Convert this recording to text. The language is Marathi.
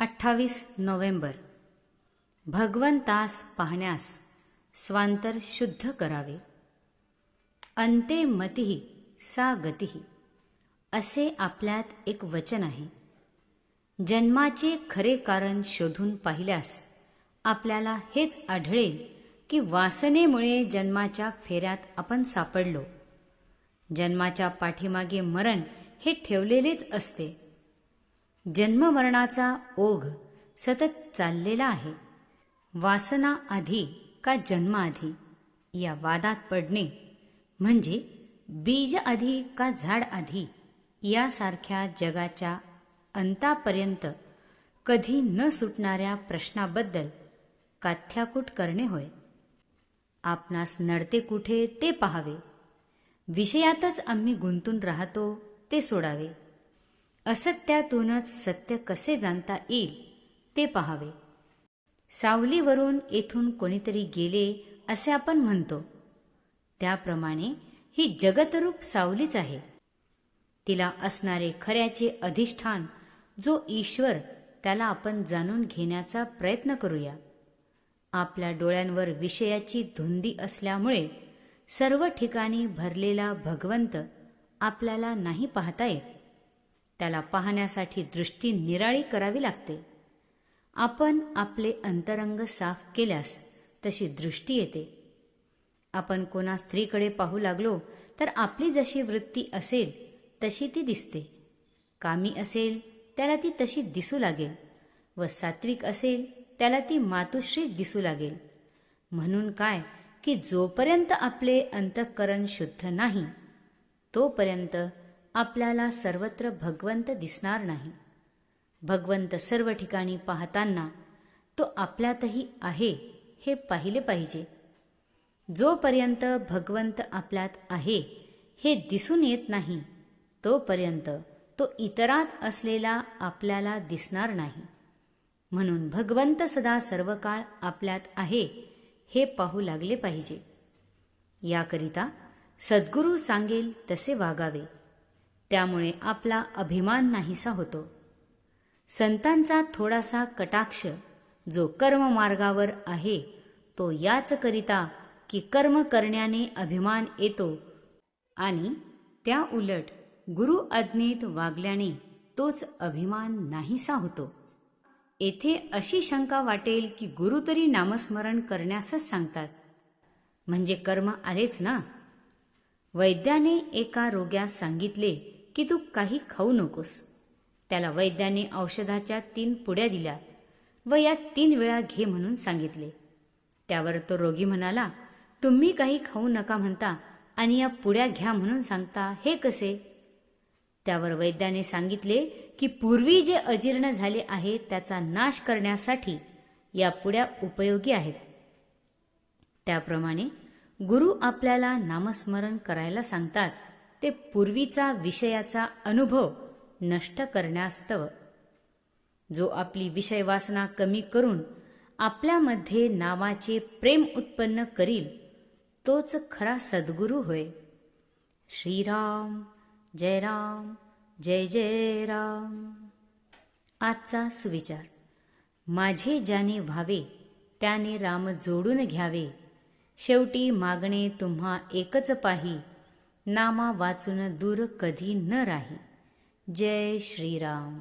अठ्ठावीस नोव्हेंबर. भगवंतास पाहण्यास स्वांतर शुद्ध करावे. अंते मतीही सा गतीही असे आपल्यात एक वचन आहे. जन्माचे खरे कारण शोधून पाहिल्यास आपल्याला हेच आढळेल की वासनेमुळे जन्माच्या फेऱ्यात आपण सापडलो. जन्माच्या पाठीमागे मरण हे ठेवलेलेच असते. जन्ममरणाचा ओघ सतत चाललेला आहे. वासना आधी का जन्माआधी? या वादात पडणे म्हणजे बीज आधी का झाड आधी? यासारख्या जगाच्या अंतापर्यंत कधी न सुटणाऱ्या प्रश्नाबद्दल काथ्याकूट करणे होय. आपणास नडते कुठे ते पाहावे. विषयातच आम्ही गुंतून राहतो ते सोडावे. असत्यातूनच सत्य कसे जाणता येईल ते पाहावे. सावलीवरून येथून कोणीतरी गेले असे आपण म्हणतो. त्याप्रमाणे ही जगतरूप सावलीच आहे. तिला असणारे खऱ्याचे अधिष्ठान जो ईश्वर त्याला आपण जाणून घेण्याचा प्रयत्न करूया. आपल्या डोळ्यांवर विषयाची धुंदी असल्यामुळे सर्व ठिकाणी भरलेला भगवंत आपल्याला नाही पाहता येत. त्याला पाहण्यासाठी दृष्टी निराळी करावी लागते. आपण आपले अंतरंग साफ केल्यास तशी दृष्टी येते. आपण कोणा स्त्रीकडे पाहू लागलो तर आपली जशी वृत्ती असेल तशी ती दिसते. कामी असेल त्याला ती तशी दिसू लागेल. व सात्विक असेल त्याला ती मातुश्रीच दिसू लागेल. म्हणून काय की जोपर्यंत आपले अंतःकरण शुद्ध नाही तोपर्यंत आपल्याला सर्वत्र भगवंत दिसणार नाही. भगवंत सर्व ठिकाणी पाहताना तो आपल्यातही आहे हे पाहिले पाहिजे. जोपर्यंत भगवंत आपल्यात आहे हे दिसून येत नाही तोपर्यंत तो इतरात असलेला आपल्याला दिसणार नाही. म्हणून भगवंत सदा सर्व काळ आपल्यात आहे हे पाहू लागले पाहिजे. याकरिता सद्गुरू सांगेल तसे वागावे. त्यामुळे आपला अभिमान नाहीसा होतो. संतांचा थोडासा कटाक्ष जो कर्ममार्गावर आहे तो याच करिता की कर्म करण्याने अभिमान येतो आणि त्या उलट गुरु आज्ञेत वागल्याने तोच अभिमान नाहीसा होतो. येथे अशी शंका वाटेल की गुरु तरी नामस्मरण करण्यासच सांगतात. म्हणजे कर्म आलेच ना? वैद्याने एका रोग्यास सांगितले की तू काही खाऊ नकोस. त्याला वैद्याने औषधाच्या तीन पुड्या दिल्या व या तीन वेळा घे म्हणून सांगितले. त्यावर तो रोगी म्हणाला तुम्ही काही खाऊ नका म्हणता आणि या पुड्या घ्या म्हणून सांगता हे कसे? त्यावर वैद्याने सांगितले की पूर्वी जे अजीर्ण झाले आहे त्याचा नाश करण्यासाठी या पुड्या उपयोगी आहेत. त्याप्रमाणे गुरु आपल्याला नामस्मरण करायला सांगतात ते पूर्वीचा विषयाचा अनुभव नष्ट करण्यास्तव जो आपली विषय वासना कमी करून आपल्यामध्ये नावाचे प्रेम उत्पन्न करील तोच खरा सद्गुरू होय. श्रीराम जय राम जय जय राम आजचा सुविचार. माझे ज्याने व्हावे त्याने राम जोडून घ्यावे. शेवटी मागणे तुम्हा एकच पाही नामा वाचून दूर कधी न राही. जय श्रीराम.